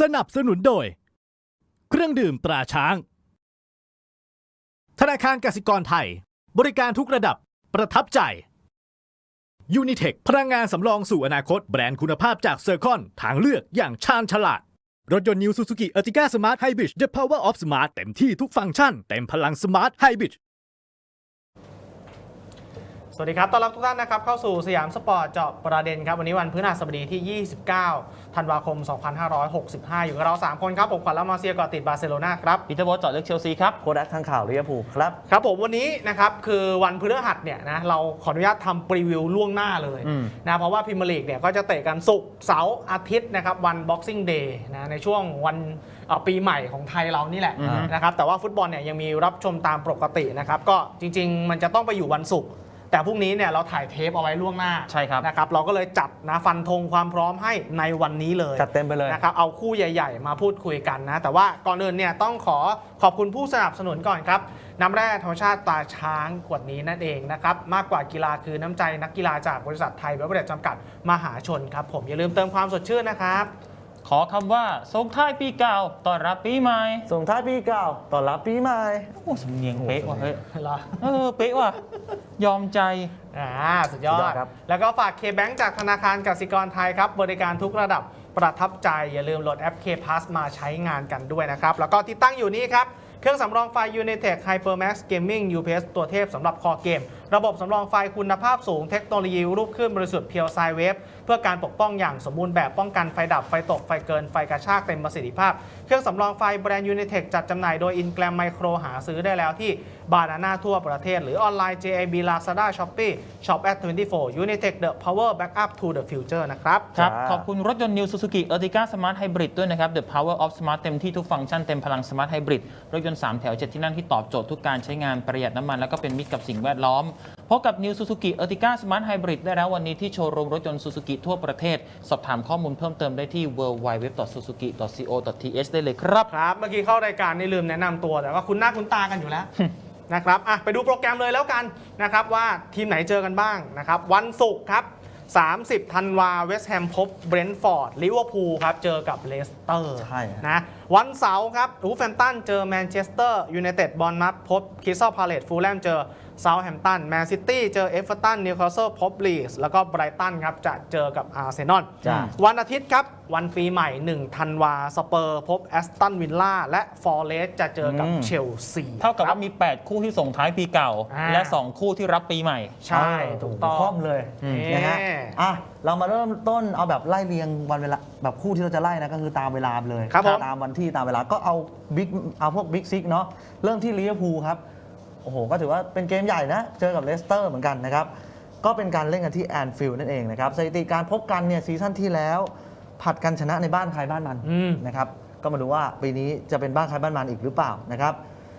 สนับสนุนโดย เครื่องดื่มตราช้าง ธนาคารกสิกรไทย บริการทุกระดับประทับใจยูนิเทคพลังงานสำรองสู่อนาคต แบรนด์คุณภาพจากเซอร์คอนทางเลือกอย่างชาญฉลาด รถยนต์นิวซูซูกิเอติก้าสมาร์ทไฮบริด The Power of Smart เต็มที่ทุกฟังก์ชัน เต็มพลังสมาร์ทไฮบริด สวัสดีครับ ต้อนรับทุกท่านนะครับเข้าสู่สยามสปอร์ตเจาะประเด็นครับ วันนี้วันพฤหัสบดีที่ 29 ธันวาคม 2565 อยู่กับเรา 3 คนครับ ผมขวัญและมาเซียก่อติดบาร์เซโลนาครับปีเตอร์โบอสเจาะลึกเชลซีครับ โคดักทางข่าวลิเวอร์พูลครับ ครับผมวันนี้นะครับคือวันพฤหัสเนี่ยนะเราขออนุญาตทำปรีวิวล่วงหน้าเลยอืมนะเพราะว่าพิมลีกเนี่ยก็จะเตะกันศุกร์เสาร์อาทิตย์นะครับวัน Boxing Day นะในช่วงวันเอ่อปีใหม่ของไทยเรานี่แหละอือฮึนะครับแต่ว่าฟุตบอลเนี่ยยังมีรับชมตามปกตินะครับก็จริง ๆ มันจะต้องไปอยู่วันศุกร์ แต่พรุ่งนี้เนี่ยเราถ่ายเทปเอาไว้ล่วงหน้าใช่ครับนะครับเราก็เลยจัดนะฟันธงความพร้อมให้ในวันนี้เลยจัดเต็มไปเลยนะครับเอาคู่ใหญ่ ๆ มาพูดคุยกันนะ แต่ว่าก่อนอื่นเนี่ยต้องขอขอบคุณผู้สนับสนุนก่อนครับน้ำแร่ธรรมชาติตราช้างขวดนี้นั่นเองนะครับมากกว่ากีฬาคือน้ำใจนักกีฬาจากบริษัทไทยเบเวอร์เรจจำกัดมหาชนครับผมอย่าลืมเติมความสดชื่นนะครับ ขอคำว่าส่งท้ายปีเก่าต้อนรับปีใหม่ส่งท้ายปีเก่าต้อนรับปีใหม่ โอ้สำเนียงเป๊ะว่ะเฮ้ยเหรอเออเป๊ะว่ะยอมใจ อ่าสุดยอสุดยอดด ครับ แล้วก็ฝาก K-Bank จากธนาคารกสิกรไทยครับ บริการทุกระดับประทับใจ อย่าลืมโหลดแอป K Pass มาใช้งานกันด้วยนะครับ แล้วก็ที่ตั้งอยู่นี้ครับ เครื่องสำรองไฟ Unitech HyperMax Gaming UPS ตัวเทพสำหรับคอเกม ระบบสำรองไฟคุณภาพสูงเทคโนโลยีรูปคลื่นบริสุทธิ์เพียวไซเวฟเพื่อการปกป้องอย่างสมบูรณ์แบบป้องกันไฟดับไฟตกไฟเกินไฟกระชากเต็มประสิทธิภาพ เครื่องสำรองไฟแบรนด์ Unitech จัดจำหน่ายโดย Ingram Micro หาซื้อได้แล้วที่บานาน่าทั่วประเทศ หรือออนไลน์ JAB Lazada Shopee Shop at 24 Unitech the power backup to the future นะครับครับจ้าขอบคุณรถยนต์นิวซูซูกิเออร์ติก้าสมาร์ทไฮบริดด้วยนะครับ The Power of Smart เต็มที่ทุกฟังก์ชันเต็มพลังสมาร์ทไฮบริดรถยนต์3แถว 7 ที่นั่งที่ตอบโจทย์ทุกการใช้งานประหยัดน้ำมัน แล้วก็เป็นมิตรกับสิ่งแวดล้อม พบกับ New Suzuki Ertiga Smart Hybrid ได้แล้ววันนี้ที่โชว์รูมรถยนต์ Suzuki ทั่วประเทศ สอบถามข้อมูลเพิ่มเติมได้ที่ www.suzuki.co.th ได้เลยครับ ครับ เมื่อกี้เข้ารายการนี่ลืมแนะนำตัวแต่ว่าคุณหน้าคุณตากันอยู่แล้ว นะครับอะไปดูโปรแกรมเลยแล้วกันนะครับว่าทีมไหนเจอกันบ้างนะครับวันศุกร์ครับ 30ธันวาเวสต์แฮมพบเบรนท์ฟอร์ดลิเวอร์พูลครับ เจอกับเลสเตอร์ใช่ฮะ นะ วันเสาร์ครับอูแฟนตันเจอแมนเชสเตอร์ยูไนเต็ดบอลมัพพบคริสตอลพาเลตฟูลแลมเจอ เซาท์แฮมป์ตันแมนซิตี้เจอเอฟเวอร์ตันนิวคาสเซิลพบลีสแล้วก็ไบรตันครับจะเจอกับอาร์เซนอลจ้าวันอาทิตย์ครับ วันปีใหม่ 1 ธันวาสเปอร์ พบแอสตันวิลล่าและฟอร์เรสจะเจอกับอืมเชลซีเท่ากับครัว่ามี 8 คู่ที่ส่งท้ายปีเก่าอ่า และ 2 คู่ที่รับปีใหม่ ใช่ถูกต้องคล่อมเลยอืมนะฮะเอ๊ะอะเรามาเริ่มต้นเอาแบบไล่เรียงวันเวลาแบบคู่ที่เราจะไล่นะก็คือตามเวลาไปเลยครับผมตามวันที่ตามเวลาก็เอาบิ๊กเอาพวกบิ๊กซิกเนาะเริ่มที่ลิเวอร์พูลครับโอ้โห ก็ถือว่าเป็นเกมใหญ่นะ เจอกับเลสเตอร์เหมือนกันนะครับ ก็เป็นการเล่นกันที่แอนฟิลด์นั่นเองนะครับ สถิติการพบกันเนี่ยซีซั่นที่แล้ว ผัดกันชนะในบ้านใครบ้านมันอืม นะครับ ก็มาดูว่าปีนี้จะเป็นบ้านใครบ้านมันอีกหรือเปล่านะครับ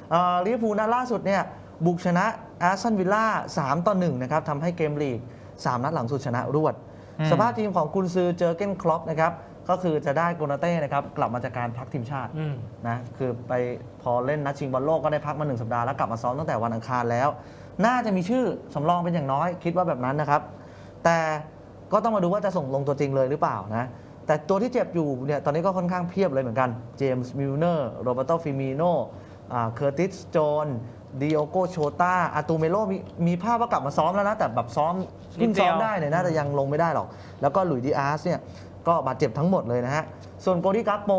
เอ่อลิเวอร์พูลนัดล่าสุดเนี่ยบุกชนะแอสตันวิลล่า3ต่อ1นะครับทำให้เกมลีก 3 นัดหลังสุดชนะรวด อืม สภาพทีมของกุนซือเจอเก้นคล็อปนะครับ ก็คือจะได้โกนาเต้นะครับกลับมาจากการพักทีมชาติอืม นะคือไปพอเล่นนัดชิงบอลโลกก็ได้พักมาหนึ่งสัปดาห์แล้วกลับมาซ้อมตั้งแต่วันอังคารแล้ว น่าจะมีชื่อสำรองเป็นอย่างน้อยคิดว่าแบบนั้นนะครับ แต่ก็ต้องมาดูว่าจะส่งลงตัวจริงเลยหรือเปล่านะแต่ตัวที่เจ็บอยู่เนี่ยตอนนี้ก็ค่อนข้างเพียบเลยเหมือนกันเจมส์มิลเนอร์โรเบโตฟิมิโนเคอร์ติสโจน ดิโอโกโชตาอาตูเมโลมีมีภาพว่ากลับมาซ้อมแล้วนะ แต่แบบซ้อมเพิ่งซ้อมได้เนี่ยน่าจะยังลงไม่ได้หรอก แล้วก็หลุยส์ดีอาร์สเนี่ยก็บาดเจ็บทั้งหมดเลยนะฮะ ส่วนโกดิกัปโป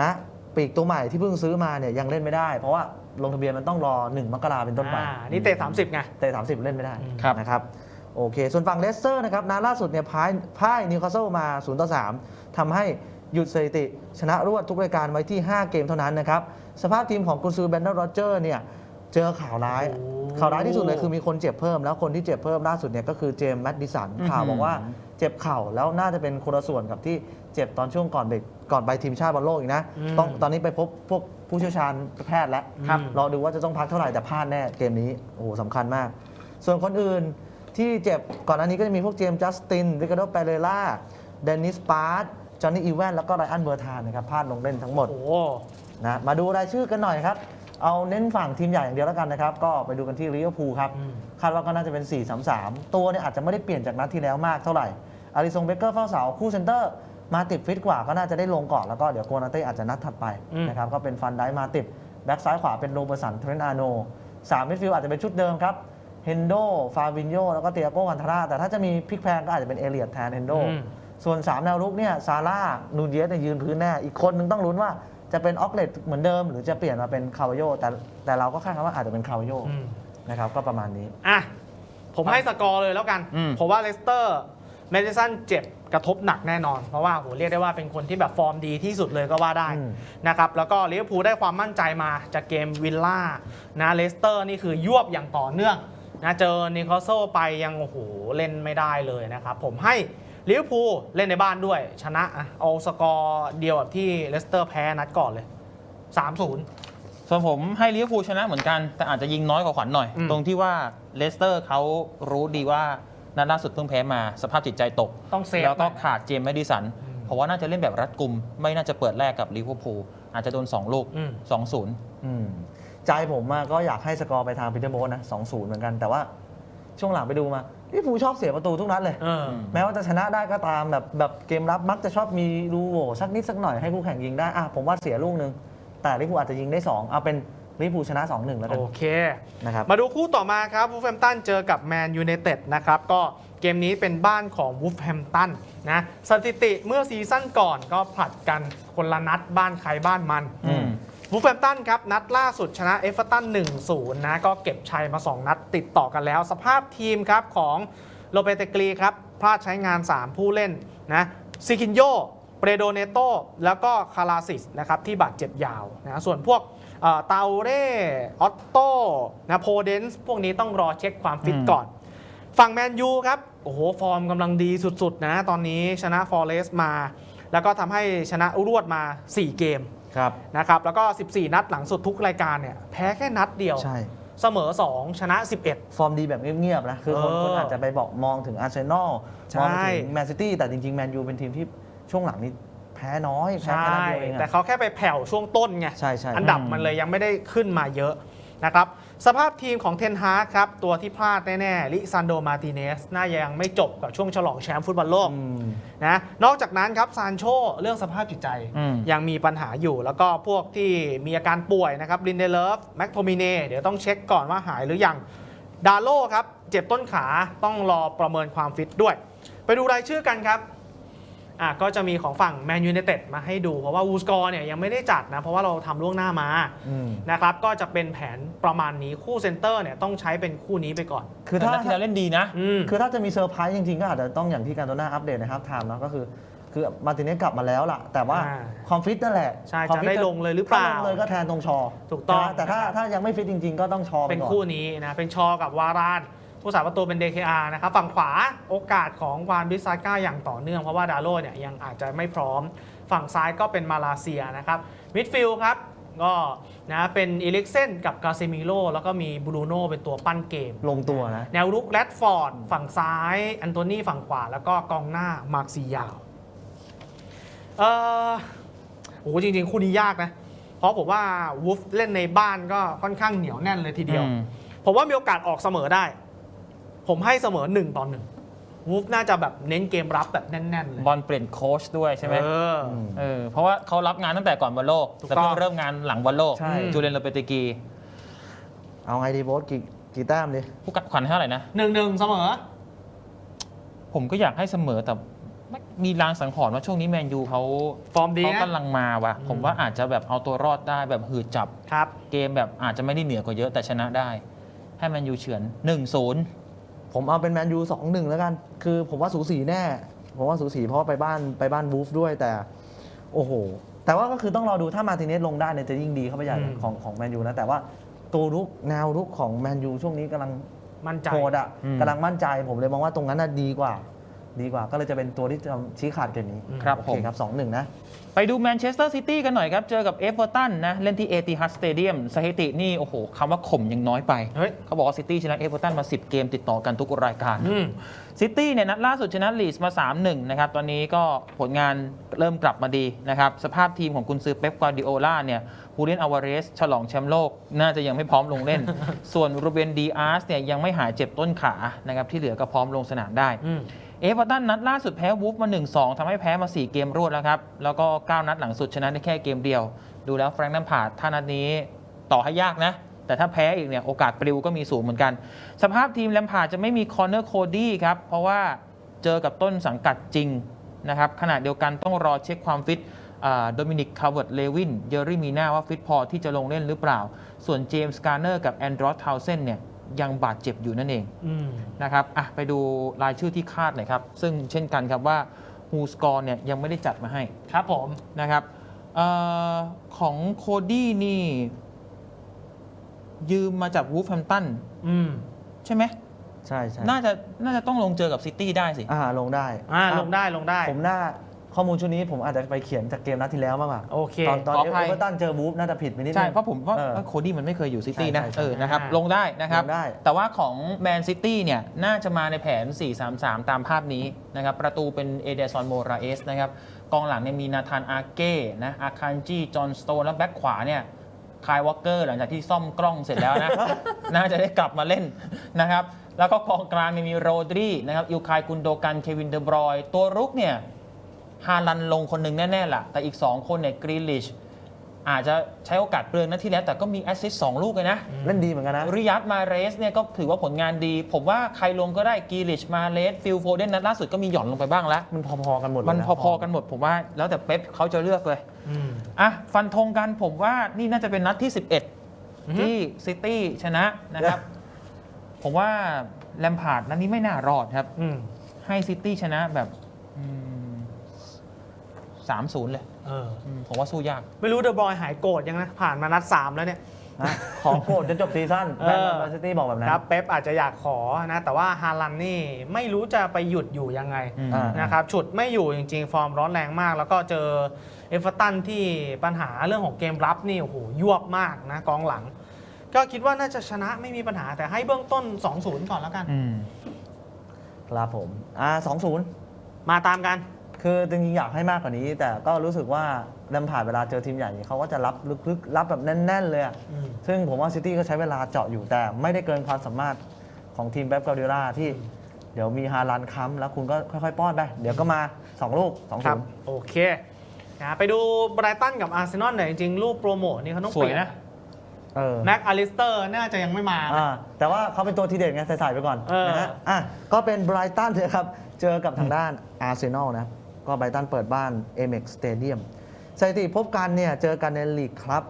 นะปีกตัวใหม่ที่เพิ่งซื้อมาเนี่ยยังเล่นไม่ได้ เพราะว่าลงทะเบียนมันต้องรอ 1 มกราเป็นต้นไป อ่านี่เตะ 30 ไงเตะ30 เล่นไม่ได้ครับ นะครับโอเค ส่วนฝั่งเลสเตอร์นะครับนัดล่าสุดเนี่ยพ่ายพ่ายนิวคาสเซิลมา0ต่อ3ทำให้หยุดสถิติ ชนะรวดทุกรายการไว้ที่ 5 เกมเท่านั้นนะครับ สภาพทีมของกุนซือแบนเดอร์โรเจอร์เนี่ย เจอข่าวร้ายโอ้ข่าวร้ายที่สุดเลยคือมีคนเจ็บเพิ่ม แล้วคนที่เจ็บเพิ่มล่าสุดเนี่ยก็คือเจมส์แมดดิสันอื้อหือข่าวบอกว่าเจ็บเข่าแล้วน่าจะเป็นคนละส่วนกับที่เจ็บตอนช่วงก่อนเบรกก่อนไปทีมชาติบอลโลกอีกนะอืมต้องตอนนี้ไปพบพวกผู้เชี่ยวชาญแพทย์แล้วครับรอดูว่าจะต้องพักเท่าไหร่แต่พลาดแน่เกมนี้โอ้โหสำคัญมาก ส่วนคนอื่นที่เจ็บก่อนอันนี้ก็จะมีพวกเจมส์จัสตินริคาร์โดเปเรล่าเดนิสปาร์ตจอห์นนี่อีแวนแล้วก็ไรอันเบอร์ธานนะครับพลาดลงเล่นทั้งหมดโอ้นะมาดูรายชื่อกันหน่อยครับ เอาเน้นฝั่งทีมใหญ่อย่างเดียวแล้วกันนะครับ ก็ไปดูกันที่ลิเวอร์พูลครับอืมคาดว่าก็น่าจะเป็น 4-3-3 ตัวเนี่ยอาจจะไม่ได้เปลี่ยนจากนัดที่แล้วมากเท่าไหร่อาริซงเบเกอร์เฝ้าเสาคู่เซนเตอร์มาติดฟิตกว่าก็น่าจะได้ลงก่อนแล้วก็เดี๋ยวโกนาเต้อาจจะนัดถัดไปอืมนะครับก็เป็นฟันได้มาติดแบ็กซ้ายขวาเป็นโรเบอร์สันเทรนต์อาโนสามมิดฟิลด์อาจจะเป็นชุดเดิมครับเฮนโดฟาวินโยแล้วก็เตียโกกันทาร่าแต่ถ้าจะมีพลิกแพลงก็อาจจะเป็นเอเลียดแทนเฮนโดอืมส่วน 3 แนวรุกเนี่ยซาร่านูนเยสเนี่ยยืนพื้นแน่ อีกคนนึงต้องลุ้นว่า จะเป็นออกเลตเหมือนเดิม หรือจะเปลี่ยนมาเป็นคาวาโยแต่แต่เราก็คาดกันว่าอาจจะเป็นคาวาโยอืม นะครับก็ประมาณนี้ อะ ผมให้สกอร์เลยแล้วกัน อืม ผมว่าเลสเตอร์แมดิสันเจ็บกระทบหนักแน่นอน เพราะว่าโหเรียกได้ว่าเป็นคนที่แบบฟอร์มดีที่สุดเลยก็ว่าได้อืมนะครับ แล้วก็ลิเวอร์พูลได้ความมั่นใจมาจากเกมวิลล่านะเลสเตอร์นี่คือยวบอย่างต่อเนื่องนะเจอนิโคลโซไปยังโอ้โหเล่นไม่ได้เลยนะครับ ผมให้ ลิเวอร์พูลเล่นในบ้านด้วย ชนะอะเอาสกอร์เดียวกับที่เลสเตอร์แพ้นัดก่อนเลย 3-0 ส่วนผมให้ลิเวอร์พูลชนะเหมือนกัน แต่อาจจะยิงน้อยกว่าขวัญหน่อย อืม ตรงที่ว่าเลสเตอร์เขารู้ดีว่านัดล่าสุดเพิ่งแพ้มาสภาพจิตใจตก ต้องเซฟ แล้วก็หน่อยขาดเจมส์แมดิสัน อืม เพราะว่าน่าจะเล่นแบบรัดกุม ไม่น่าจะเปิดแรกกับลิเวอร์พูลอาจจะโดน 2 ลูก อืม 2-0 อืมใจผมอะก็อยากให้สกอร์ไปทางพีเตอร์โบสนะ 2-0 เหมือนกัน แต่ว่า ช่วงหลังไปดูมาลิเวอร์พูลชอบเสียประตูทุกนัดเลย เออ แม้ว่าจะชนะได้ก็ตามแบบแบบเกมรับมักจะชอบมีรูโหว่สักนิดสักหน่อยให้คู่แข่งยิงได้อะผมว่าเสียลูกหนึง แต่ลิเวอร์พูลอาจจะยิงได้ 2 เอาเป็นลิเวอร์พูลชนะ 2-1 แล้วกันโอเค นะครับมาดูคู่ต่อมาครับวูฟแฮมตันเจอกับแมนยู i นเต็ดนะครับ ก็เกมนี้เป็นบ้านของวูฟแฮมตันนะสถิติเมื่อซีซั่นก่อนก็ผลัดกันคนละนัดบ้านใครบ้านมัน อืม วูฟแฮมตันครับนัดล่าสุดชนะเอฟเวอร์ตัน 1-0 นะก็เก็บชัยมา 2 นัดติดต่อกันแล้ว สภาพทีมครับของโลเปเตกรีครับพลาดใช้งาน 3 ผู้เล่นนะซิคินโยเปรโดเนโตแล้วก็คาราซิสนะครับที่บาดเจ็บยาวนะส่วนพวกเอ่อเตาเร่ออตโต้นะโพเดนส์พวกนี้ต้องรอเช็คความฟิตอืมก่อน ฝั่งแมนยูครับ โอ้โห ฟอร์มกำลังดีสุด ๆ นะ ตอนนี้ชนะฟอร์เรสมา แล้วก็ทำให้ชนะรวดมา 4 เกม ครับนะครับแล้วก็ 14 นัดหลังสุดทุกรายการเนี่ยแพ้แค่นัดเดียวใช่เสมอ 2 ชนะ 11 ฟอร์มดีแบบเงียบๆนะคือคนเออคนอาจจะไปบอกมองถึงอาร์เซนอลใช่มองถึงแมนซิตี้แต่จริงๆแมนยูเป็นทีมที่ช่วงหลังนี้แพ้น้อยแพ้ใช่แค่นัดเดียวเองแต่อะเขาแค่ไปแผ่วช่วงต้นไงใช่ใช่อันดับมันเลยยังไม่ได้ขึ้นมาเยอะนะครับ สภาพทีมของเทนฮากครับ ตัวที่พลาดแน่ๆลิซันโดมาติเนส น่ายังไม่จบกับช่วงฉลองแชมป์ฟุตบอลโลกอืมนะนอกจากนั้นครับซานโชเรื่องสภาพจิตใจอืมยังมีปัญหาอยู่แล้วก็พวกที่มีอาการป่วยนะครับลินเดเลฟแม็กโทมิเน่เดี๋ยวต้องเช็คก่อนว่าหายหรือยังดาโลครับ เจ็บต้นขาต้องรอประเมินความฟิตด้วย ไปดูรายชื่อกันครับ อะก็จะมีของฝั่งแมนยู i นเต็ดมาให้ดู เพราะว่าวูสกอร์เนี่ยยังไม่ได้จัดนะ เพราะว่าเราทำล่วงหน้ามาอืม นะครับ ก็จะเป็นแผนประมาณนี้คู่เซนเตอร์เนี่ยต้องใช้เป็นคู่นี้ไปก่อน คือแต่ถ้านัดที่แล้วเล่นดีนะ อืม คือถ้าจะมีเซอร์ไพรส์จริงๆ ก็อาจจะต้องอย่างที่การโตน่าอัปเดตนะครับไทม์เนาะก็คือ คือมาร์ติเนสกลับมาแล้วล่ะ แต่ว่าอ่าความฟิตนั่นแหละใช่ความจะฟิตได้ลงเลยหรือเปล่าถ้ลงเลยก็แทนตรงชอถูกต้อง นะแต่ถ้านะครับถ้ายังไม่ฟิตจริงๆ ก็ต้องชอไปเป็นก่อนคู่นี้นะ เป็นชอกับวาราน ผู้สาประตูเป็น DKR นะครับฝั่งขวาโอกาสของวานบิซาก้าอย่างต่อเนื่องเพราะว่าดาโลเนี่ยยังอาจจะไม่พร้อม ฝั่งซ้ายก็เป็นมาลาเซียนะครับมิดฟิลด์ครับก็นะเป็นอีลิกเซนกับกาเซมิโลแล้วก็มีบรูโน่เป็นตัวปั้นเกม ลงตัวนะ แนวรุกแรดฟอร์ดฝั่งซ้ายแอนโทนีฝั่งขวา แล้วก็กองหน้า มาร์คซียาวเออโอ้โหจริง ๆ คู่นี้ยากนะ เพราะผมว่าวูฟเล่นในบ้านก็ค่อนข้างเหนียวแน่นเลยทีเดียวอืมผมว่ามีโอกาสออกเสมอได้ ผมให้เสมอหนึ่งต่อหนึ่งวูฟน่าจะแบบเน้นเกมรับแบบแน่นๆเลยบอลเปลี่ยนโค้ชด้วยใช่ไหมเออมเออเพราะว่าเขารับงานตั้งแต่ก่อนบอลโลก ถูกแต่ต้องเพิ่งเริ่มงานหลังบอลโลก ใช่ จูเลียนโลเปเตกีเอาไงดีโบสกี่กี่แต้มดีผู้กัดขวัญให้เท่าไหร่นะ หนึ่งหนึ่งเสมอ ผมก็อยากให้เสมอแต่ไม่มีรางสังหรณ์ว่าช่วงนี้แมนยูเขาฟอร์มดีเขานะ กำลังมาว่ะ อืม ผมว่าอาจจะแบบเอาตัวรอดได้แบบหืดจับ ครับ เกมแบบอาจจะไม่ได้เหนือกว่าเยอะแต่ชนะได้ ให้แมนยูเฉือน1-0 ผมเอาเป็นแมนยูสองหนึ่งแล้วกัน คือผมว่าสูสีแน่ ผมว่าสูสีเพราะว่าไปบ้านไปบ้านบูฟด้วยแต่ โอ้โห แต่ว่าก็คือต้องรอดูถ้ามาร์ติเนสลงได้เนี่ยจะยิ่งดีเข้าไปใหญ่อืม ของของแมนยูนะ แต่ว่าตัวรุกแนวรุกของแมนยูช่วงนี้กำลังมั่นใจ โหดอะอืม กำลังมั่นใจผมเลยมองว่าตรงนั้นน่ะดีกว่า ดีกว่าก็เลยจะเป็นตัวที่จะชี้ขาดเกมนี้อืมครับโอผเคมครับสองหนึ่งนะ ไปดูแมนเชสเตอร์ซิตี้กันหน่อยครับ เจอกับเอฟเวอร์ตันนะ เล่นที่เอติฮัดสเตเดียมสถิตินี่ โอ้โหคำว่าข่มยังน้อยไป เฮ้ย เขาบอกว่าซิตี้ชนะเอฟเวอร์ตันมา 10 เกมติดต่อกันทุกรายการ อืม ซิตี้เนี่ยนัดล่าสุดชนะลีสมา 3-1 นะครับ ตอนนี้ก็ผลงานเริ่มกลับมาดีนะครับ สภาพทีมของกุนซือเป๊ปกวาร์ดิโอลาเนี่ยฮูเลียนอาวาเรส ฉลองแชมป์โลก น่าจะยังไม่พร้อมลงเล่น ส่วนรูเบนดีอาร์สเนี่ยยังไม่หายเจ็บต้นขานะครับที่เหลือก็พร้อมลงสนามได้ อืม เอเวอร์ตันนัดล่าสุดแพ้วูฟมา 1-2ทำให้แพ้มา 4 เกมรวดแล้วครับ แล้วก็ 9 นัดหลังสุดชนะได้แค่เกมเดียว ดูแล้วแฟรงค์นัมพาดถ้านัดนี้ต่อให้ยากนะ แต่ถ้าแพ้อีกเนี่ยโอกาสปลิวก็มีสูงเหมือนกัน สภาพทีมแลมพาดจะไม่มีคอนเนอร์โคดี้ครับ เพราะว่าเจอกับต้นสังกัดจริงนะครับขณะเดียวกันต้องรอเช็คความฟิตโดมินิก คาร์เวิร์ด เลวิน เยอรี่มีนาว่าฟิตพอที่จะลงเล่นหรือเปล่า ส่วนเจมส์ การ์เนอร์กับแอนดรอสทาวเซนเนี่ย ยังบาดเจ็บอยู่นั่นเองอืมนะครับอะไปดูรายชื่อที่คาดหน่อยครับ ซึ่งเช่นกันครับว่าฮูสกอร์เนี่ยยังไม่ได้จัดมาให้ครับผมนะครับเออของโคดี้นี่ ยืมมาจากวูฟแฮมตันอืมใช่ไหมใช่ใช่น่าจะน่าจะต้องลงเจอกับซิตี้ได้สิ อ่าลงได้อ่าอะลงได้ลงได้ ผมน่า ข้อมูลชุดนี้ผมอาจจะไปเขียนจากเกมนัดที่แล้วมากกว่าโอเคตอนตอนขอเออภัย เวอร์ตันเจอบูฟน่าจะผิดไปนิดนึง ใช่เพราะผมว่าเออโคดี้มันไม่เคยอยู่ซิตี้นะใช่ใช่เออนะครับอ่าลงได้นะครับ ลงได้ แต่ว่าของแมนซิตี้เนี่ยน่าจะมาในแผน 4-3-3 ตามภาพนี้นะครับประตูเป็นเอเดซอนโมราเอสนะครับกองหลังเนี่ยมีนาธานอาเก้นะอาคันจีจอห์นสโตนและแบ็คขวาเนี่ยคายวอลเกอร์หลังจากที่ซ่อมกล้องเสร็จแล้วนะ น่าจะได้กลับมาเล่นนะครับแล้วก็กองกลางเนี่ยมีโรดรีนะครับอิลคายกุนโดกันเควินเดอบรอยตัวรุกเนี่ย ฮาลันลงคนหนึ่งแน่ๆล่ะ แต่อีก 2 คนเนี่ยกรีลิชอาจจะใช้โอกาสเปลืองนัดที่แล้ว แต่ก็มีแอสซิสต์สองลูกเลยนะเล่นดีเหมือนกันนะริยัตมาเรสเนี่ยก็ถือว่าผลงานดี ผมว่าใครลงก็ได้กีลิชมาเรสฟิลโฟเดนนัดล่าสุดก็มีหย่อนลงไปบ้างแล้ว มันพอๆกันหมดเลยมันนะพอๆกันหมดผมว่าแล้วแต่เป๊ปเขาจะเลือกเลยอืมอะฟันธงกันผมว่านี่น่าจะเป็นนัดที่อือฮึ11 ที่ซิตี้ชนะนะครับ ผมว่าแลมพาร์ดนัดนี้ไม่น่ารอดครับอืมให้ซิตี้ชนะแบบ สามศูนย์เลยเออ อืมผมว่าสู้ยาก ไม่รู้เดอะบอยหายโกรธยังนะ ผ่านมานัด 3 แล้วเนี่ย นะขอโกรธจนจบซีซั่นเอแฟนอแมนซิตี้บอกแบบนั้น ครับเป๊ปอาจจะอยากขอนะ แต่ว่าฮาลันนี่ไม่รู้จะไปหยุดอยู่ยังไงอืมอ่านะครับฉุดไม่อยู่จริง ๆ ฟอร์มร้อนแรงมาก แล้วก็เจอเอเวอร์ตันที่ปัญหาเรื่องของเกมรับนี่โอ้โหยวบมากนะกองหลัง ก็คิดว่าน่าจะชนะไม่มีปัญหาแต่ให้เบื้องต้น 2-0 ก่อนแล้วกัน อืม ครับผม อ่าสองศูนย์มาตามกัน คือจริงๆอยากให้มากกว่านี้ แต่ก็รู้สึกว่าแลมผ่านเวลาเจอทีมใหญ่เขาก็จะรับลึกๆรับแบบแน่น ๆ เลยอะอืม ซึ่งผมว่าซิตี้ก็ใช้เวลาเจาะอยู่แต่ไม่ได้เกินความสามารถของทีมเป๊ปกวาร์ดิโอลาที่เดี๋ยวมีฮาลันค้ำแล้วคุณก็ค่อยๆป้อนไป เดี๋ยวก็มา 2 ลูก2อครัศูบนย์โอเคนะไปดูไบรตันกับอาร์เซนอลหน่อยจริงๆรูปโปรโมทนี่เขาต้องสเปวยลี่ยนนะเออ แม็กอลิสเตอร์น่าจะยังไม่มานะ อ่าแต่ว่าเขาเป็นตัวทีเด็ดไงใส่ๆไปก่อนเออ นะฮะอะก็เป็นไบรตันนะครับ เจอกับทางด้านอาร์เซนอลนะ ก็ไบรตันเปิดบ้าน Amex Stadium สถิติพบกันเนี่ยเจอกันในลีกครับ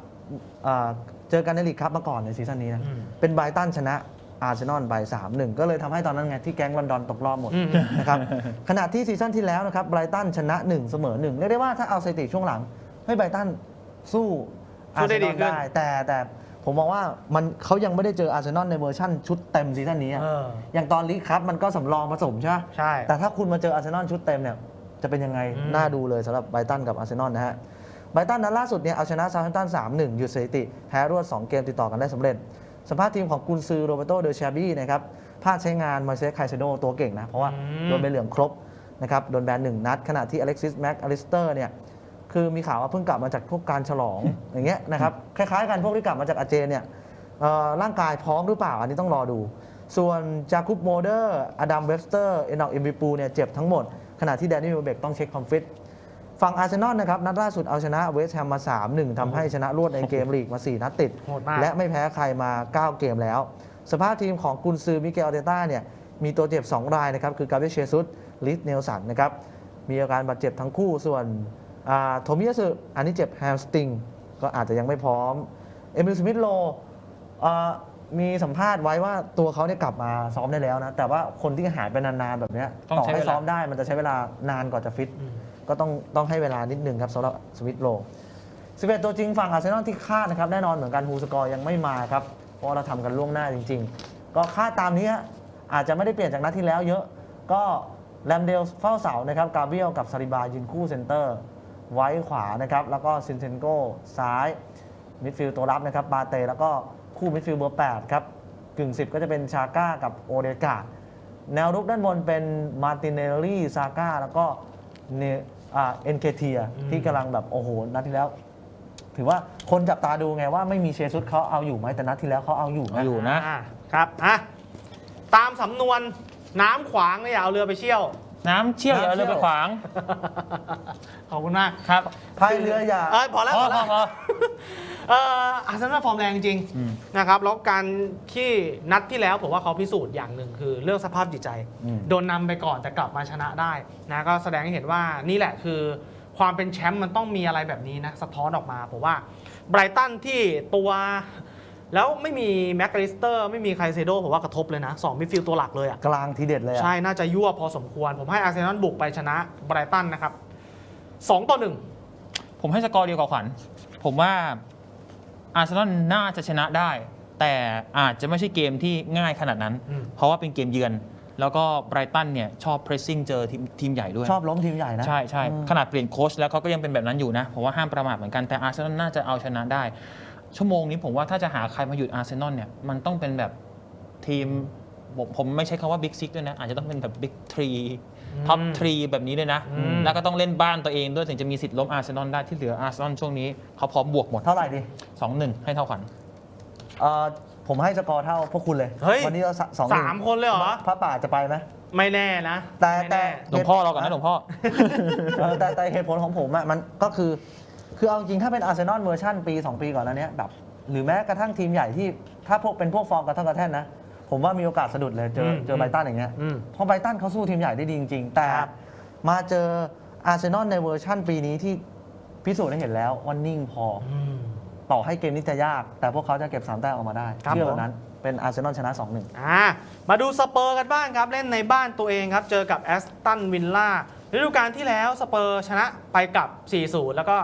อ่าเจอกันในลีกครับมาก่อนในซีซั่นนี้นะอืมเป็นไบรตันชนะอาร์เซนอลไป3-1 ก็เลยทำให้ตอนนั้นไงที่แก๊งลอนดอนตกรอบหมดอืมนะครับขณะที่ซีซั่นที่แล้วนะครับไบรตันชนะ 1 เสมอ 1 เรียกได้ว่าถ้าเอาสถิติช่วงหลัง ให้ไบรตันสู้อาสู้ร์เซได้นดีอลขึ้นได้ แต่แต่ผมมองว่ามันเขายังไม่ได้เจออาร์เซนอลในเวอร์ชั่นชุดเต็มซีซั่นนี้อะเอออย่างตอนลีกครับมันก็สำรองผสมใช่ไหมใช่แต่ถ้าคุณมาเจออาร์เซนอลชุดเต็มเนี่ย จะเป็นยังไงอืมน่าดูเลยสำหรับไบรตันกับอาร์เซนอลนะฮะไบรตันนั้นล่าสุดเนี่ยเอาชนะซา u ์ h ม m ์ตัน 3-1 หยุดสถิติแพ้รวด 2 เกมติดต่อกันได้สำเร็จสภาพทีมของกุนซือโรเบโตเดอชาบี้นะครับพลาดใช้งานมาเซสไคเซโดตัวเก่งนะ เพราะว่าอืมโดนใบเหลืองครบนะครับโดนแบนหนึ่งนัด ขณะที่อเล็กซิสแม็กอลิสเตอร์เนี่ยคือมีข่าวว่าเพิ่งกลับมาจากพวกการฉลองอย่างเงี้ยนะครับคล้ายๆกันพวกที่กลับมาจากอาเจนเนี่ยเอ่อร่างกายพร้อมหรือเปล่า อันนี้ต้องรอดู ส่วนจาคุปโมเดอร์อดัมเวบสเตอร์เอ็นออกเอ็มบีปูเนี่ยเจ็บทั้งหมด ขณะที่แดนนี่เวลเบกต้องเช็คคอมฟิตฝั่งอาร์เซนอลนะครับนัดล่าสุดเอาชนะเวสต์แฮมมา 3-1ทำให้ชนะรวดในเกมลีกมา 4 นัดติด โหดมาก และไม่แพ้ใครมา 9 เกมแล้ว สภาพทีมของกุนซือมิเกลเดต้าเนี่ยมีตัวเจ็บ 2 รายนะครับ คือกาเบรียลเชซุสลิสเนลสันนะครับ มีอาการบาดเจ็บทั้งคู่ส่วนอ่าโทมิยาสึอันนี้เจ็บแฮมสตริง ก็อาจจะยังไม่พร้อม เอมิลสมิธโลอ่า มีสัมภาษณ์ไว้ว่าตัวเขาเนี่ยกลับมาซ้อมได้แล้วนะ แต่ว่าคนที่หายไปนานๆแบบเนี้ยต้องต่อใช้ให้เวลา ซ้อมได้มันจะใช้เวลานานกว่าจะฟิตอืมก็ต้องต้องให้เวลานิดนึงครับสำหรับสวิตโล11ตัวจริงฝั่งอาร์เซนอลที่คาดนะครับ แน่นอนเหมือนกันฮูสกอร์ยังไม่มาครับ เพราะว่าเราทำกันล่วงหน้าจริง ๆ ก็คาดตามนี้ฮะอาจจะไม่ได้เปลี่ยนจากนัดที่แล้วเยอะ ก็แรมเดลเฝ้าเสานะครับกาเบรียลกับซาริบายืนคู่เซนเตอร์ ไว้ขวานะครับ แล้วก็ซินเซนโกซ้ายมิดฟิลด์ตัวรับนะครับบาเตแล้วก็ คู่มิดฟิลด์เบอร์8ครับกึ่ง 10 ก็จะเป็นชาก้ากับโอเดกาแนวรุกด้านบนเป็นมาร์ติเนลลี่ซาก้าแล้วก็เนอ่าเอ็นเคเทียอืมที่กำลังแบบโอ้โหนัดที่แล้ว ถือว่าคนจับตาดูไงว่าไม่มีเชซุสเขาเอาอยู่ไหมแต่นัดที่แล้วเขาเอาอยู่เอานะอยู่นะอ่าครับอะตามสำนวนน้ำขวางเนี่ยอย่าเอาเรือไปเชี่ยว น้ำเชี่ยวอย่าเอาเรือไปขวาง ขอบคุณมากครับพายเรืออย่า เอยพอแล้วพพออพแล้อวพอ เอ่ออาร์เซนอลฟอร์มแรงจริงอืม นะครับ แล้วการที่นัดที่แล้วผมว่าเขาพิสูจน์อย่างหนึ่งคือเรื่องสภาพจิตใจ อืม โดนนำไปก่อนแต่กลับมาชนะได้นะก็แสดงให้เห็นว่านี่แหละคือ ความเป็นแชมป์มันต้องมีอะไรแบบนี้นะ สะท้อนออกมาผมว่าไบรตันที่ตัว แล้วไม่มีแม็กกาลิสเตอร์ไม่มีไคเซโดผมว่ากระทบเลยนะสองมิดฟิลด์ตัวหลักเลยอะกลางทีเด็ดเลยอะใช่น่าจะยั่วพอสมควร ผมให้อาร์เซนอลบุกไปชนะไบรตันนะครับ2ต่อ1ผมให้สกอร์เดียวกับขวัญผมว่าอาร์เซนอลน่าจะชนะได้ แต่อาจจะไม่ใช่เกมที่ง่ายขนาดนั้นอืมเพราะว่าเป็นเกมเยือน แล้วก็ไบรตันเนี่ยชอบเพรสซิ่งเจอทีมทีมใหญ่ด้วย ชอบล้มทีมใหญ่นะ ใช่ใช่อืมขนาดเปลี่ยนโค้ชแล้วเขาก็ยังเป็นแบบนั้นอยู่นะ ผมว่าห้ามประมาทเหมือนกันแต่อาร์เซนอลน่าจะเอาชนะได้ ชั่วโมงนี้ผมว่าถ้าจะหาใครมาหยุดอาร์เซนอลเนี่ยมันต้องเป็นแบบทีมผมผมไม่ใช้คำว่าบิ๊กซิกด้วยนะ อาจจะต้องเป็นแบบบิ๊กทรีท็อปทรีแบบนี้ด้วยนะ อืม แล้วก็ต้องเล่นบ้านตัวเองด้วยถึงจะมีสิทธิ์ล้มอาร์เซนอลได้ที่เหลืออาร์เซนอลช่วงนี้เขาพร้อมบวกหมด เท่าไหร่ดี2-1 ให้เท่าขวัญ เอ่อผมให้สกอร์เท่าพวกคุณเลย เฮ้ย วันนี้เราสองสามคนเลยเหรอ พระป่าจะไปไหม ไม่แน่นะแต่ไม่แต่ น่ หลวงพ่อเราก่อนนะหลวงพ่อ เออแต่แต่เหตุผลของผมอะมันก็คือ คือเอาจริงถ้าเป็นอาร์เซนอลเวอร์ชันปี 2 ปีก่อนแล้วเนี้ยแบบหรือแม้กระทั่งทีมใหญ่ที่ถ้าพวกเป็นพวกฟอร์มกระท่อนกระแท่นนะ ผมว่ามีโอกาสสะดุดเลยเจออืมเจอไบรตันอย่างเงี้ยอืม เพราะไบรตันเขาสู้ทีมใหญ่ได้ดีจริง ๆ แต่ครับ มาเจออาร์เซนอลในเวอร์ชั่นปีนี้ที่พิสูจน์ให้เห็นแล้วว่านิ่งพอ อืม ต่อให้เกมนี้จะยาก แต่พวกเขาจะเก็บ 3 แต้มออกมาได้ ครับเชื่อแบบนั้นเป็นอาร์เซนอลชนะ 2-1 อ่ามาดูสเปอร์กันบ้างครับ เล่นในบ้านตัวเองครับ เจอกับแอสตันวิลล่า ฤดูกาลที่แล้วสเปอร์ชนะไปกับ 4-0 แล้วก็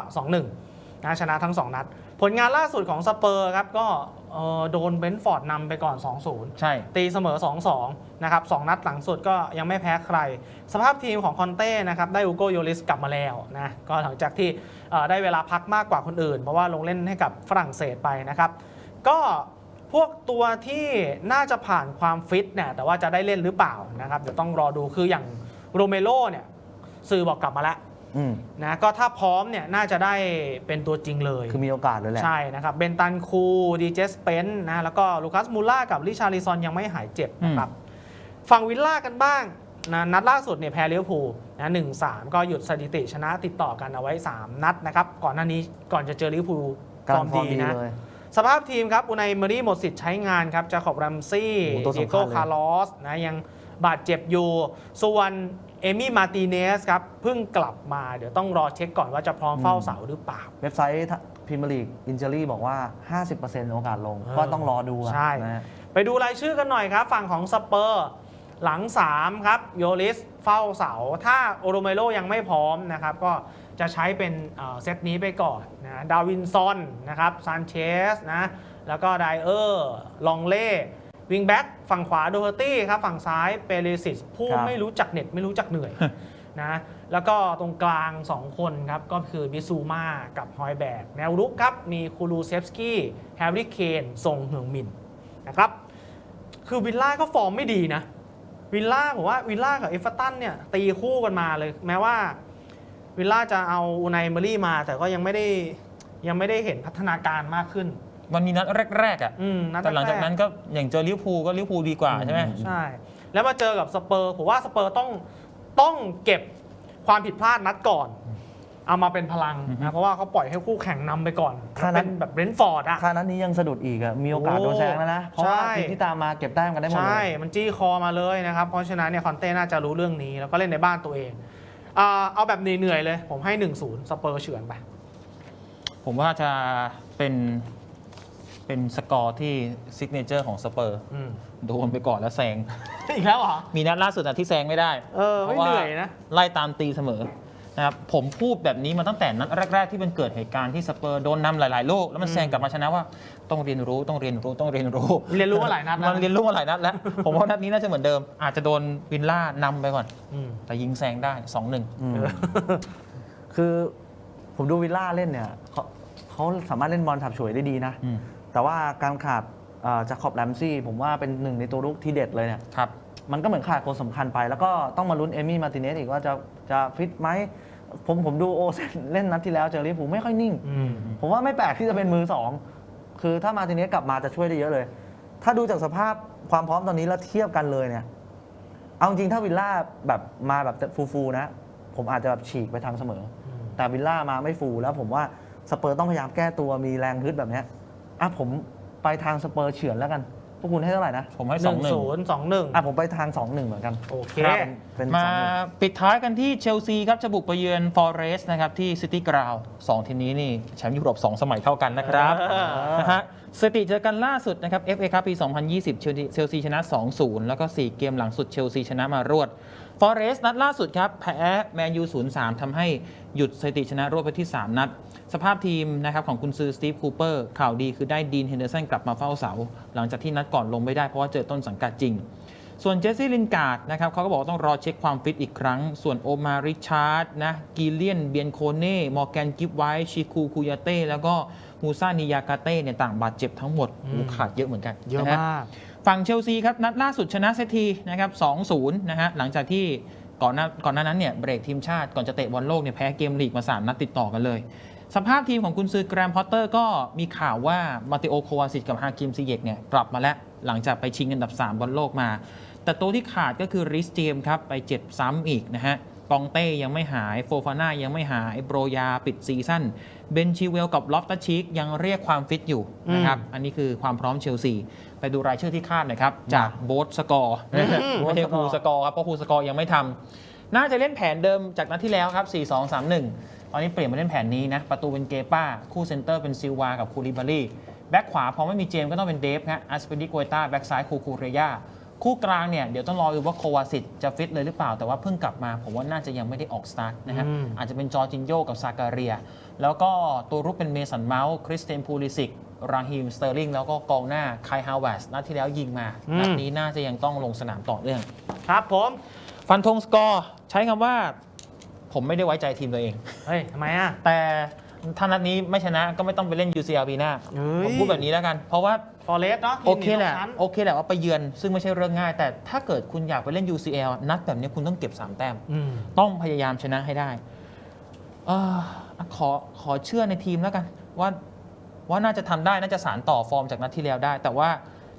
2-1นะชนะทั้ง 2 นัด ผลงานล่าสุดของสเปอร์ครับก็เอ่อโดนเบนฟอร์ดนำไปก่อน 2-0 ใช่ ตีเสมอ 2-2 นะครับ 2 นัดหลังสุดก็ยังไม่แพ้ใคร สภาพทีมของคอนเต้นะครับ ได้อูโกโยลิสกลับมาแล้วนะ ก็หลังจากที่เอ่อได้เวลาพักมากกว่าคนอื่น เพราะว่าลงเล่นให้กับฝรั่งเศสไปนะครับ ก็พวกตัวที่น่าจะผ่านความฟิตเนี่ยแต่ว่าจะได้เล่นหรือเปล่านะครับเดี๋ยวต้องรอดูคืออย่างโรเมโรเนี่ย สื่อบอกกลับมาแล้วอืมนะก็ถ้าพร้อมเนี่ยน่าจะได้เป็นตัวจริงเลยคือมีโอกาสเลยแหละ ใช่นะครับเบนตันคูดีเจสเปนนะแล้วก็ลูคัสมูล่ากับลิชาริซอนยังไม่หายเจ็บนะครับฝั่งวิลล่ากันบ้างนะนัดล่าสุดเนี่ยแพ้ลิเวอร์พูลนะหนึ่งสามก็หยุดสถิติชนะติดต่อกันเอาไว้ 3 นัดนะครับ ก่อนหน้านี้ก่อนจะเจอลิเวอร์พูลกำฟลัองร์มฟอร์ดีมดีนะเลยสภาพทีมครับอุนายเมอรี่หมดสิทธิ์ใช้งานครับจาขอบรัมซี่โอ้โหตัวเดสำคัญโก้เลยคาร์ลอสนะยังบาดเจ็บอยู่ ส่วน เอมี่มาร์ติเนสครับเพิ่งกลับมาเดี๋ยวต้องรอเช็คก่อนว่าจะพร้อมเฝ้าเสาหรือเปล่า เว็บไซต์พิมลีกอินเจอรี่บอกว่า 50%โอกาสลงเออก็ต้องรอดูอะใช่นะฮะไปดูรายชื่อกันหน่อยครับ ฝั่งของสเปอร์หลัง 3 ครับโยลิสเฝ้าเสา ถ้าโอโรเมโรยังไม่พร้อมนะครับ ก็จะใช้เป็นเอ่อเซตนี้ไปก่อนนะดาวินซอนนะครับซานเชสนะแล้วก็ไดเออร์ลองเล่ วิงแบ็กฝั่งขวาโดเฮอร์ตี้ครับฝั่งซ้ายเปเรซิสผู้ครับไม่รู้จักเน็ตไม่รู้จักเหนื่อยนะแล้วก็ตรงกลาง 2 คนครับก็คือบิซูมากับฮอยแบกแนวรุกครับ มีคูลูเซฟสกี้แฮร์รี่เคนทรงเหืองมินนะครับ คือวิลล่าก็ฟอร์มไม่ดีนะ วิลล่าผมว่าวิลล่ากับเอฟเวอร์ตันเนี่ยตีคู่กันมาเลย แม้ว่าวิลล่าจะเอาอูไนเมอรี่มา แต่ก็ยังไม่ได้ยังไม่ได้เห็นพัฒนาการมากขึ้น มันมีนัดแรกๆอะอืมนัดแต่หลังจากแรนั้นก็อย่างเจอลิเวอร์พูลก็ลิเวอร์พูลดีกว่าใช่ไหม ใช่ แล้วมาเจอกับสเปอร์ผมว่าสเปอร์ต้องต้องเก็บความผิดพลาดนัดก่อน เอามาเป็นพลังอือฮึนะเพราะว่าเขาปล่อยให้คู่แข่งนำไปก่อนถ้านั้เป็นนแบบเบรนท์ฟอร์ดอะถ้านั้นนี้ยังสะดุดอีกอะมีโอกาสโอ้โดนแซงแล้วนะเพราะว่าใช่ ทีมที่ตามมาเก็บแต้มกันได้หมดเลใช่ ย มันจี้คอมาเลยนะครับ เพราะฉะนั้นเนี่ยคอนเต้น่าจะรู้เรื่องนี้ แล้วก็เล่นในบ้านตัวเองอ่าเอาแบบเหนื่อยๆเลย ผมให้ 1-0 สเปอร์เฉือนไป ผมว่าจะเป็น เป็นสกอร์ที่ซิกเนเจอร์ของสเปอร์อืมโดนไปก่อนแล้วแซง อีกแล้วเหรอ มีนัดล่าสุดอะที่แซงไม่ได้เออไม่พราะว่าเหนื่อยนะ ไล่ตามตีเสมอนะครับผมพูดแบบนี้มาตั้งแต่นัดแรก ๆ ที่มันเกิดเหตุการณ์ที่สเปอร์โดนนำหลายๆ ลูกแล้วมันอืมแซงกลับมาชนะว่าต้องเรียนรู้ต้องเรียนรู้ต้องเรียนรู้เรียนรู้มาหลายนัดแล้วมันเรียนรู้มาหลายนัดแล้ว ผมว่านัดนี้น่าจะเหมือนเดิม อาจจะโดนวินล่านำไปก่อน อืมแต่ยิงแซงได้2-1อืมคือผมดูวิลล่าเล่นเนี่ยเขาเขาสามารถเล่นบอลฉับฉวยได้ดีนะ อืม แต่ว่าการขาดจากขอบแรมซี่ผมว่าเป็นหนึ่งในตัวรุกที่เด็ดเลยเนี่ยครับมันก็เหมือนขาดคนสำคัญไป แล้วก็ต้องมาลุ้นเอมี่มาร์ติเนสอีกว่าจะจะฟิตไหมผมผมดูโอเซนเล่นนัดที่แล้วเจอริผมไม่ค่อยนิ่งอืมผมว่าไม่แปลกที่จะเป็นมือสองคือถ้ามาร์ติเนสกลับมาจะช่วยได้เยอะเลย ถ้าดูจากสภาพความพร้อมตอนนี้แล้วเทียบกันเลยเนี่ยผเอาจริงๆถ้าวิลล่าแบบมาแบบฟูลๆนะ ผมอาจจะแบบฉีกไปทางเสมอ แต่วิลล่ามาไม่ฟูลแล้วผมว่าสเปอร์ต้องพยายามแก้ตัวมีแรงฮึดแบบเนี้ย อะผมไปทางสเปอร์เฉือนแล้วกัน พวกคุณให้เท่าไหร่นะ ผมให้หสอนึ่งงหนึ่งศูนย์สองหนึ่งอะผมไปทาง 2-1 เหมือนกัน โอเค ครับเป็นเป็นมาสองหนึ่ง ปิดท้ายกันที่เชลซีครับจะบุกไปเยือนฟอเรสต์นะครับที่ซิตี้กราวสองทีมนี้นี่แชมป์ยุโรป 2 สมัยเท่ากันนะครับเออ นะฮะสถิติเจอกันล่าสุดนะครับ FA ครับปี 2020 เชลซีเชลซีชนะ 2-0 แล้วก็ 4 เกมหลังสุดเชลซีชนะมารวด ฟอเรสต์นัดล่าสุดครับแพ้แมนยู0-3ทำให้หยุดสถิติชนะรวดไปที่ 3 นัด สภาพทีมนะครับของคุณซือสตีฟคูเปอร์ข่าวดีคือได้ดีนเฮนเดอร์สันกลับมาเฝ้าเสา หลังจากที่นัดก่อนลงไม่ได้เพราะว่าเจอต้นสังกัดจริง ส่วนเจสซี่ลินการ์ดนะครับเขาก็บอกว่าต้องรอเช็คความฟิตอีกครั้ง ส่วนโอมาริชาร์ดนะกิเลียนเบียนโคเน่มอร์แกนกิฟไวชิคูคูยาเต้แล้วก็มูซานิยากาเต้เนี่ยต่างบาดเจ็บทั้งหมดอืมโอ้ขาดเยอะเหมือนกันเยอะนฮมาก ฝั่งเชลซีครับนัดล่าสุดชนะเซตทีนะครับ2-0 นะฮะหลังจากที่ก่อนหน้าก่อนหน้านั้นเนี่ยเบรกทีมชาติก่อนจะเตะบอลโลกเนี่ยแพ้เกมลีกมา3นัดติดต่อกันเลย สภาพทีมของกุนซือแกรมพอตเตอร์ก็มีข่าวว่ามาติโอโควาซิตกับฮาคิมซิเยกเนี่ยกลับมาแล้ว หลังจากไปชิงอันดับ 3 บอลโลกมา แต่ตัวที่ขาดก็คือริสเจมครับไปเจ็บซ้ำอีกนะฮะ กองเต้ยังไม่หาย โฟฟาน่ายังไม่หาย โบรยาปิดซีซั่น เบนชิเวลกับลอฟตัชิกยังเรียกความฟิตอยู่นะครับ อันนี้คือความพร้อมเชลซี ไปดูรายชื่อที่คาดหน่อยครับ จากโบสสกอร์อืมไม่ใช่ครูสกอร์ครับ เพราะครูสกอร์ยังไม่ทำน่าจะเล่นแผนเดิมจากนัดที่แล้วครับ 4-2-3-1 ตอนนี้เปลี่ยนมาเล่นแผนนี้นะ ประตูเป็นเกป้า คู่เซนเตอร์เป็นซิลวา กับคูลิบารีแบ็คขวาพอไม่มีเจมส์ก็ต้องเป็นเดฟฮะอัสเปดิโกต้าแบ็คซ้ายคูคูเรยา คู่กลางเนี่ยเดี๋ยวต้องรอดูว่าโควาสิตจะฟิตเลยหรือเปล่า แต่ว่าเพิ่งกลับมา ผมว่าน่าจะยังไม่ได้ออกสตาร์ทนะฮะ อืม อาจจะเป็นจอร์จินโยกับซาการีย แล้วก็ตัวรุกเป็นเมสันเมาส์คริสเตนพูลิสิกราฮิมสเตอร์ลิงแล้วก็กองหน้าไคฮาวเวสนัดที่แล้วยิงมาอืมนัดนี้น่าจะยังต้องลงสนามต่อเนื่อง ครับผม ฟันธงสกอร์ใช้คำว่า ผมไม่ได้ไว้ใจทีมตัวเอง เฮ้ยทำไมอะ แต่ ถ้านัดนี้ไม่ชนะก็ไม่ต้องไปเล่น UCL ปีหน้าเฮ้ย ผมพูดแบบนี้แล้วกัน เพราะว่าฟอเรสเนาะโอทีมเคนีแหละตกชั้น โอเคแหละว่าไปเยือนซึ่งไม่ใช่เรื่องง่าย แต่ถ้าเกิดคุณอยากไปเล่น UCL นัดแบบนี้คุณต้องเก็บ3แต้ม อืม ต้องพยายามชนะให้ได้เอ่อขอขอเชื่อในทีมแล้วกัน ว่าว่าน่าจะทำได้น่าจะสารต่อฟอร์มจากนัดที่แล้วได้ แต่ว่า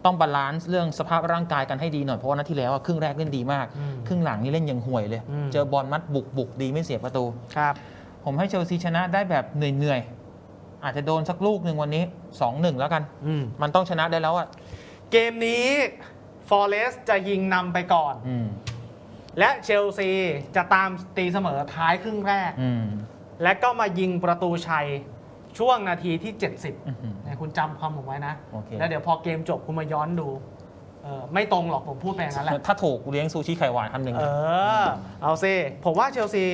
ต้องบาลานซ์เรื่องสภาพร่างกายกันให้ดีหน่อย เพราะว่านัดที่แล้วอะครึ่งแรกเล่นดีมาก อืมครึ่งหลังนี่เล่นยังห่วยเลย อืม เจอบอลมัดบุกบุกดีไม่เสียประตู ครับ ผมให้เชลซีชนะได้แบบเหนื่อยๆ อาจจะโดนสักลูกหนึ่งวันนี้ 2-1 แล้วกัน อืม มันต้องชนะได้แล้วอะเกมนี้ฟอเรสจะยิงนำไปก่อน อืมและเชลซีจะตามตีเสมอท้ายครึ่งแรก อืมและก็มายิงประตูชัยช่วงนาทีที่ 70อื้อหือ เนี่ยคุณจำความผมไว้นะ โอเค แล้วเดี๋ยวพอเกมจบคุณมาย้อนดูเออไม่ตรงหรอกผมพูดไปอย่างนั้นแหละ ถ้าถูกเลี้ยงซูชิไข่หวานคำหนึ่งเออ เอาซิผมว่าเชลซี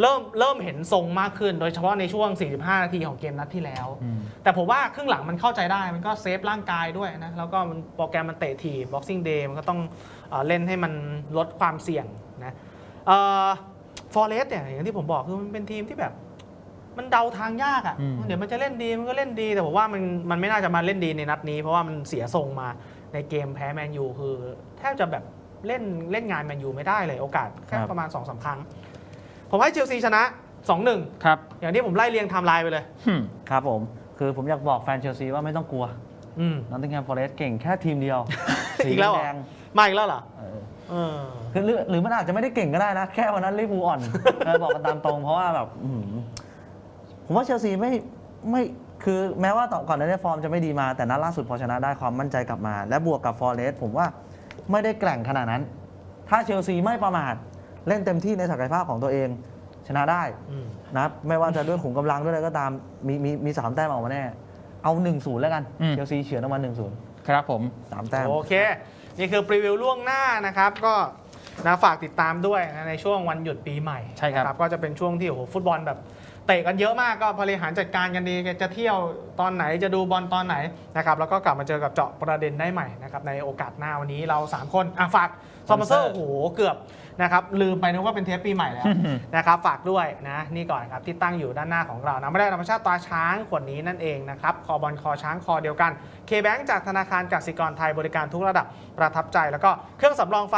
เริ่มเริ่มเห็นทรงมากขึ้น โดยเฉพาะในช่วง 45 นาทีของเกมนัดที่แล้วมแต่ผมว่าครึ่งหลังมันเข้าใจได้มันก็เซฟร่างกายด้วยนะ แล้วก็มันโปรแกรมมันเตะที Boxing Day มันก็ต้องเออเล่นให้มันลดความเสี่ยงนะฟอเรสเนี่ยอย่างที่ผมบอกคือมันเป็นทีมที่แบบ มันเดาทางยากอะอืม่ะเดี๋ยวมันจะเล่นดีมันก็เล่นดี แต่ผมว่ามันมันไม่น่าจะมาเล่นดีในนัดนี้ เพราะว่ามันเสียทรงมาในเกมแพ้แมนยูคือแทบจะแบบเล่นเล่นงานแมนยูไม่ได้เลยโอกาสแค่ครับประมาณ2อสาครั้ง ผมให้เชลซีชนะ 2-1 ครับอย่างที่ผมไล่เรียงไทม์ไลน์ไปเลยหึครับผม คือผมอยากบอกแฟนเชลซีว่าไม่ต้องกลัวอืมนอตติงแฮมฟอเรสต์เก่งแค่ทีมเดียวอีกแล้วเหรอ แดงมาอีกแล้วเหรอเออเออ คือหรือหรือมันอาจจะไม่ได้เก่งก็ได้นะ แค่วันนั้นลิเวอร์พูลอ่อน เออบอกกันตามตรงเพราะว่าแบบอื้อหือผมว่าเชลซีไม่ไม่คือแม้ว่าต่อก่อนหน้านี้ฟอร์มจะไม่ดีมาแต่นัดล่าสุดพอชนะได้ความมั่นใจกลับมา และบวกกับฟอเรสต์ผมว่าไม่ได้แกร่งขนาดนั้น ถ้าเชลซีไม่ประมาท เล่นเต็มที่ในศักยภาพของตัวเอง ชนะได้อืมนะไม่ว่าจะด้วยขุมกำลังด้วยอะไรก็ตามมีมีมีสามแต้มออกมาแน่ เอา1นศูนย์แล้วกันอืม เชลซีเฉือนออกมา1นศูนย์ครับผม สามแต้ม โอเค นี่คือพรีวิวล่วงหน้านะครับ ก็นะฝากติดตามด้วยนะในช่วงวันหยุดปีใหม่ใช่ครับ นะก็จะเป็นช่วงที่โอ้โหฟุตบอลแบบเตะกันเยอะมากก็บริหารจัดการกันดีจะเที่ยวตอนไหนจะดูบอลตอนไหนนะครับแล้วก็กลับมาเจอกับเจาะประเด็นได้ใหม่นะครับในโอกาสหน้าวันนี้เรา 3 คนอะฝาก สปอนเซอร์ sponsor โอ้โหเกือบนะครับลืมไปนึกว่าเป็นเทปปีใหม่แล้วนะครับฝากด้วยนะนี่ก่อนครับที่ตั้งอยู่ด้านหน้าของเรานะไม่ได้ธรรมชาติตาช้างขวดนี้นั่นเองนะครับคอบอลคอช้างคอเดียวกัน K-Bank จากธนาคารกสิกรไทยบริการทุกระดับประทับใจ แล้วก็เครื่องสำรองไฟ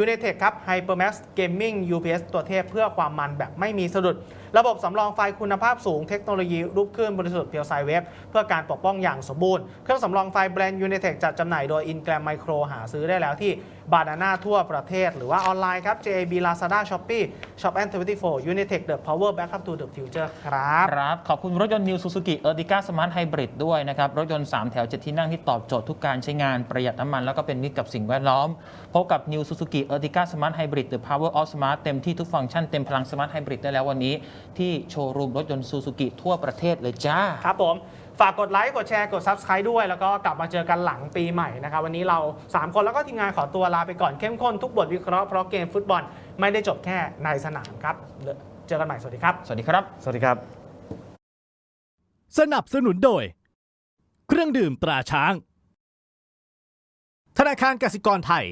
Unitech ครับ HyperMax Gaming UPS ตัวเทพเพื่อความมันแบบไม่มีสะดุด ระบบสำรองไฟคุณภาพสูงเทคโนโลยีรูปคลื่นบริสุทธิ์เพียวไซเวฟเพื่อการปกป้องอย่างสมบูรณ์ เครื่องสำรองไฟแบรนด์ยูนิเทคจัดจำหน่ายโดย Ingram Micro หาซื้อได้แล้วที่บานาน่าทั่วประเทศ หรือว่าออนไลน์ครับ JAB Lazada Shopee Shop and 24 Unitech the power backup to the future ครับ ครับ ขอบคุณรถยนต์ New Suzuki Ertiga Smart Hybrid ด้วยนะครับ รถยนต์ 3 แถว 7 ที่นั่งที่ตอบโจทย์ทุกการใช้งานประหยัดน้ำมัน แล้วก็เป็นมิตรกับสิ่งแวดล้อม พบกับ New Suzuki Ertiga Smart Hybrid The Power of Smart เต็มที่ทุกฟังก์ชันเต็มพลัง Smart Hybrid ได้แล้ววันนี้ ที่โชว์รูมรถยนต์ Suzuki ทั่วประเทศเลยจ้าครับผม ฝากกดไลค์กดแชร์กด Subscribe ด้วย แล้วก็กลับมาเจอกันหลังปีใหม่นะครับวันนี้เรา 3 คนแล้วก็ทีมงานขอตัวลาไปก่อนเข้มข้นทุกบทวิเคราะห์เพราะเกมฟุตบอลไม่ได้จบแค่ในสนามครับเดี๋ยวเจอกันใหม่สวัสดีครับ สวัสดีครับ สวัสดีครับ สนับสนุนโดย เครื่องดื่มตราช้าง ธนาคารกสิกรไทย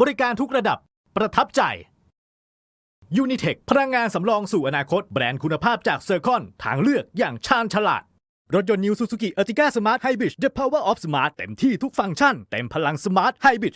บริการทุกระดับประทับใจ Unitech พลังงานสำรองสู่อนาคตแบรนด์คุณภาพจากเซอร์คอนทางเลือกอย่างชาญฉลาด รถยนต์ New Suzuki Ertiga Smart Hybrid The Power of Smart เต็มที่ทุกฟังก์ชัน เต็มพลัง Smart Hybrid